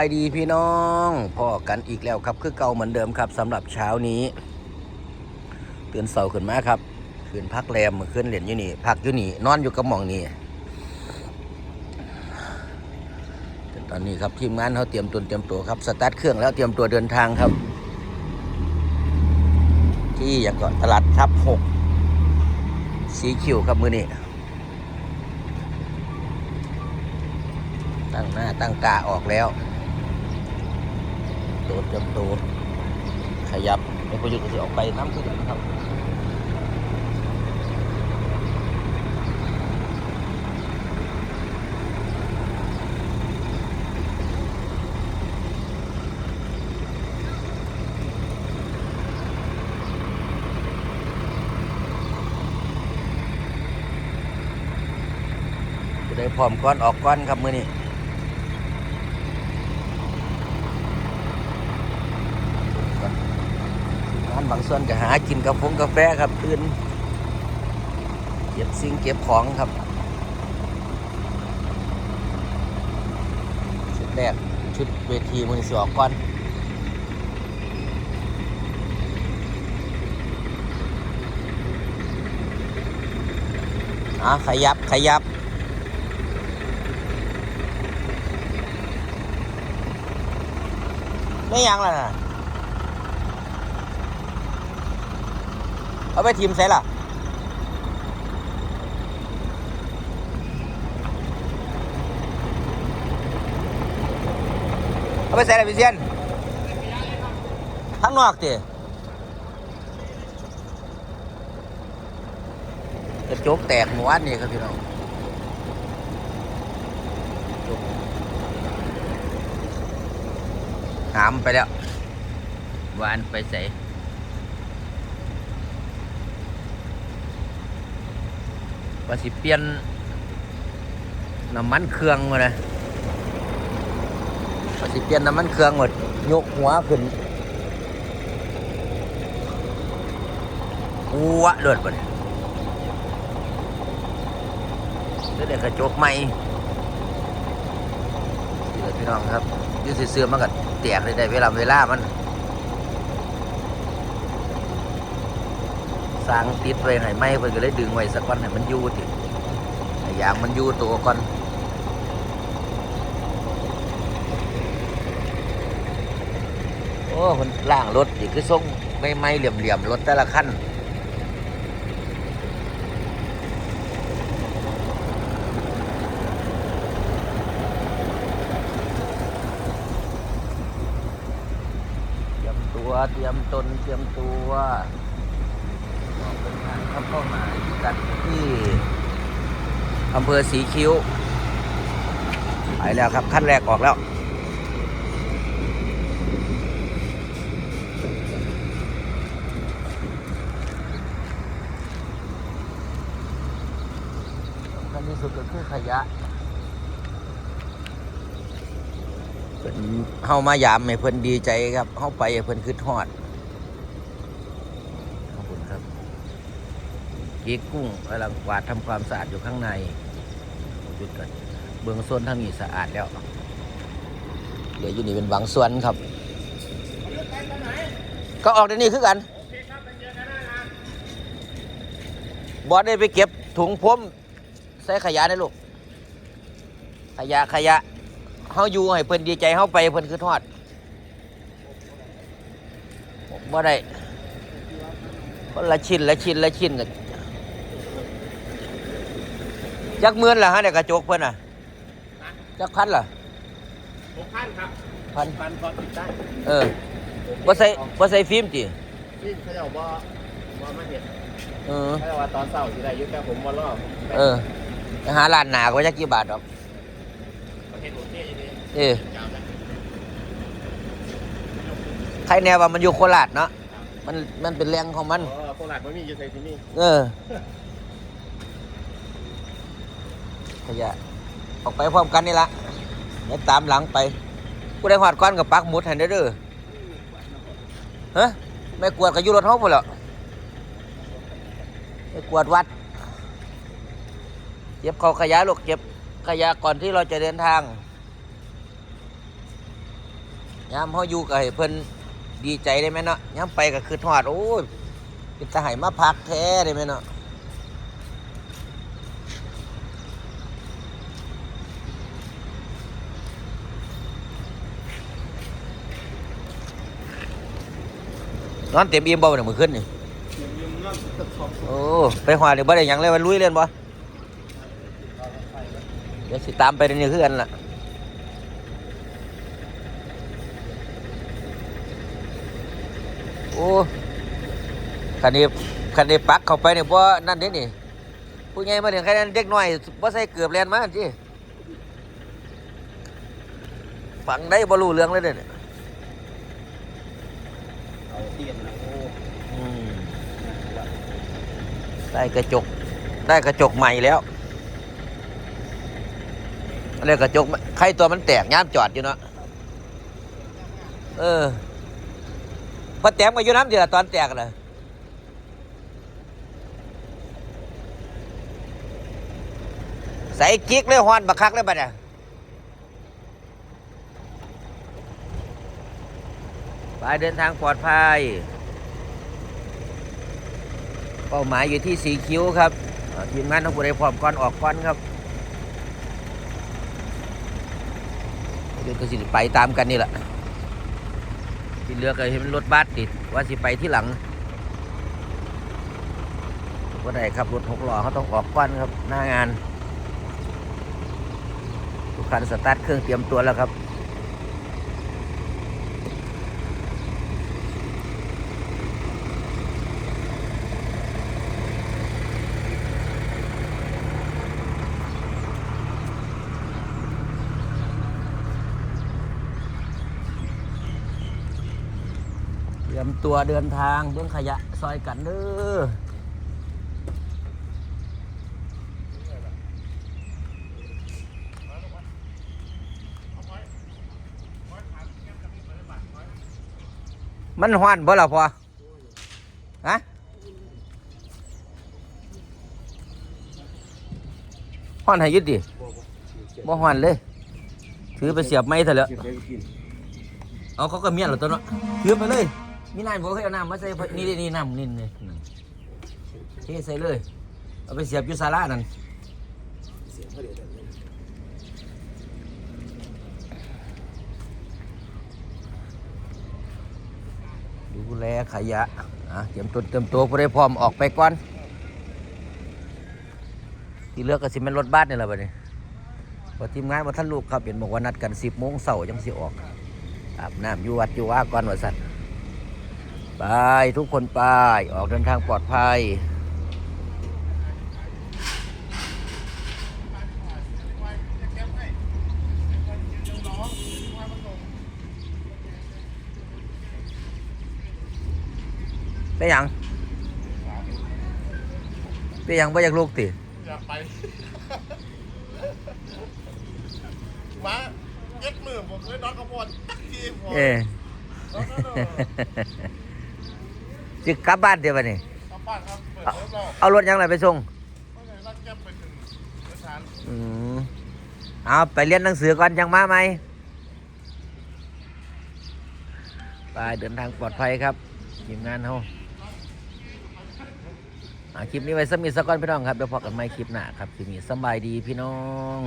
ไปดีพี่น้องพ่อกันอีกแล้วครับ คือเก่าเหมือนเดิมครับสำหรับเช้านี้ตื่นเสาขึ้นมาครับขึ้นพักแรมขึ้นเหรียญอยู่นี่พักอยู่นี่นอนอยู่กับหมองนี่ตตอนนี้ครับทีมงานเขาเตรียมตัวเตรียมตัวครับสตาร์ทเครื่องแล้วเตรียมตัวเดินทางครับ ที่อย่างเกาะตลาดทับหกสีคิวครับมือนี้ตั้งหน้าตั้งกาออกแล้ว โดดเตรียมตัวขยับในประยุทธ์ก็จะออกไปน้ำขึ้นนะครับจะได้พร้อมก้อนออกก้อนครับมือนี้ร้างส่วนก็หากินกาแฟกาแฟครับตื่นเก็บสิ่งเก็บของครับชุดแรกชุดเวทีมือสออกก้อนอะขยับขยับไม่ยังล่ะนะ เอาไปทีมใส่ล่ะเอาไปใส่ล่ะพี่เซียนทั้งนอกติกระจกแตกเมื่อวานนี่ครับพี่น้องหามไปแล้ววานไปใส่ ว่าสิเปลี่ยนน้ำมันเครื่องมาเลยว่าสิเปลี่ยนน้ำมันเครื่องหมดยกหัวขึ้นอัวเลือดไปเลยเด็กกระจกใหม่นี่เลยพี่น้องครับยืดเสื้อๆมันก็แตกเลยได้เวลาเวลามัน สร้างติดไว้ให้ไหมเพิ่นก็เลยดึงไว้สักวันให้มันอยู่ติให้ยางมันอยู่ตัวก่อนโอ้คนล่างรถอีกคือทรงไม่ไม่เหลี่ยมเหลี่ยมรถแต่ละคันเตรียมตัวเตรียมตนเตรียมตัว เดินทางเข้าเป้าหมายกัดที่อำเภอสีคิ้วไปแล้วครับขั้นแรกออกแล้วสำคัญที่สุดก็คือขยะเพิ่นเฮามายามให้เพิ่นดีใจครับเฮาไปให้เพิ่นคืดฮอดขอบคุณครับ กีกุ้งกำลังกวาดทำความสะอาดอยู่ข้างในหยุดกันเบื้องส่วนทางนี้สะอาดแล้ว เดี๋ยวอยู่นี่เป็นบางส่วนครับ ก็ออกในนี่คือกันบอสได้ไปเก็บถุงพรมใส่ขยะได้ลูก ขยะขยะเฮาอยู่ให้เพิ่นดีใจเฮาไปเพิ่นคือทอดบ่ได้คนละชิ้นละชิ้นละชิ้นกัน จักหมื่นล่ะฮะเด็กกระจกเพิ่นน่ะจักพันล่ะหกพันครับพันพันพอติดได้เออบ่ใส่บ่ใส่ฟิล์มติที่เขาจะบอกว่าว่ามาเห็นเออเขาจะว่าตอนเศร้าสิได้อยุ่แต่ผมมารอบเออไปหาร้านหนาก็จักกี่บาทดอกประเทศโอเคอยู่ดีเออยาวนะใครแนวว่ามันอยู่โคราชเนาะมันมันเป็นแรงของมันอ๋อโคราชไม่มีอยู่ในที่นี่เออ ขยะ ออกไปพร้อมกันนี่ละเดี๋ยวตามหลังไปกูได้หอดก้อนกับปักหมุดให้ได้อเด้อฮะแม่กวดกับยุรถเฮาพุ่นแหล้วแม่กวดวัดเก็บเขาขยะลูกเก็บขยะก่อนที่เราจะเดินทางยามเฮาอยู่ก็ให้เพิ่นดีใจได้ไหมเนาะยามไปก็คือทอดโอ้ยเป็นตาให้มาพักแท้ได้ไหมเนาะ อนเต็มอิ่มบ่เนี่ยมื้อคืนนี่ยังนั่งตะขอบโอ้ไปหอดนี่บ่ได้หยังเลยว่าลุยเล่นบ่เดี๋ยวสิตามไปเดี๋ยวนี้คือกันล่ะโอ้คันนี้คันนี้ปักเข้าไปเนี่ยบ่นั่นเด้นี่ผู้ใหญ่มาถึงแค่นั้นเด็กน้อยบ่ใส่เกือบแลนมาจิฟังได้บ่รู้เรื่องเลยเด้เนี่ย เอาเตียนนะโอ้ อืม ได้กระจก ได้กระจกใหม่แล้วอะไรกระจกใครตัวมันแตกย่ามจอดอยู่เนาะเออพอแตกมาอยู่น้ำเดือดตอนแตกเลยใส่กิ๊กเลยฮอนบักคักเลยบัดเนี่ยไปเดินทางปลอดภัย เป้าหมายอยู่ที่สีคิ้วครับทีมงานต้องผู้ใดพร้อมก่อนออกก่อนครับเดี๋ยวก็สิไปตามกันนี่แหละที่เลือก็เห็นรถบัสติดว่าสิไปที่หลังก็ได้ครับรถหกล้อเขาต้องออกก่อนครับหน้างานทุกคันสตาร์ทเครื่องเตรียมตัวแล้วครับ รียมตัวเดินทางเบื้องขยะซอยกันเด้อมันห้อนบ่ล่ะพอฮะห้อนให้ยึดดิบ่ห้อนเลย ถือไปเสียบไม้เถอะเลยเก็บไว้กินเอาเขาก็เมียนหรอตัวเนาะถือไปเลย มีน้ำผมเคยเอาน้ำมาใส่พนี่นี่นี่น้ำนี่นี่เทใส่เลย เอาไปเสียบอยูซาร่านั่นดูแลขยะอะเตรียมตัวเตรียมตัวพอได้พร้อมออกไปก่อน ที่เลือกก็สิเป็นรถบัสนี่แหละบัดนี้พอทีมงานมาท่านลูกครับเห็นบอกว่านัดกันสิบโมงเสาร์จังสิออกอาบน้ำอยู่วัดอยู่ว่าก่อนว่าสัตว์ ไปทุกคนไป ออกเดินทางปลอดภัย ไปหยัง ไปหยังไปอยากลูกติอยากไป มาเอ็ดมือผมเลยน้องกระพนตักทีผมเออ จะกลับบ้านเดี๋ยววันนี้ กลับบ้านครับเปิดเอาเทอมแล้วเอารถหยังไงไปส่ง ก็เลยรักแก้มไปถึงสถานอืมเอาไปเรียนหนังสือก่อนยังมาไหมไปเดินทางปลอดภัยครับทีมงานเขาอ่าคลิปนี้ไว้สมีสักก่อนพี่น้องครับเดี๋ยวพอกันใหม่คลิปหน้าครับคลิปนี้สำบายดีพี่น้อง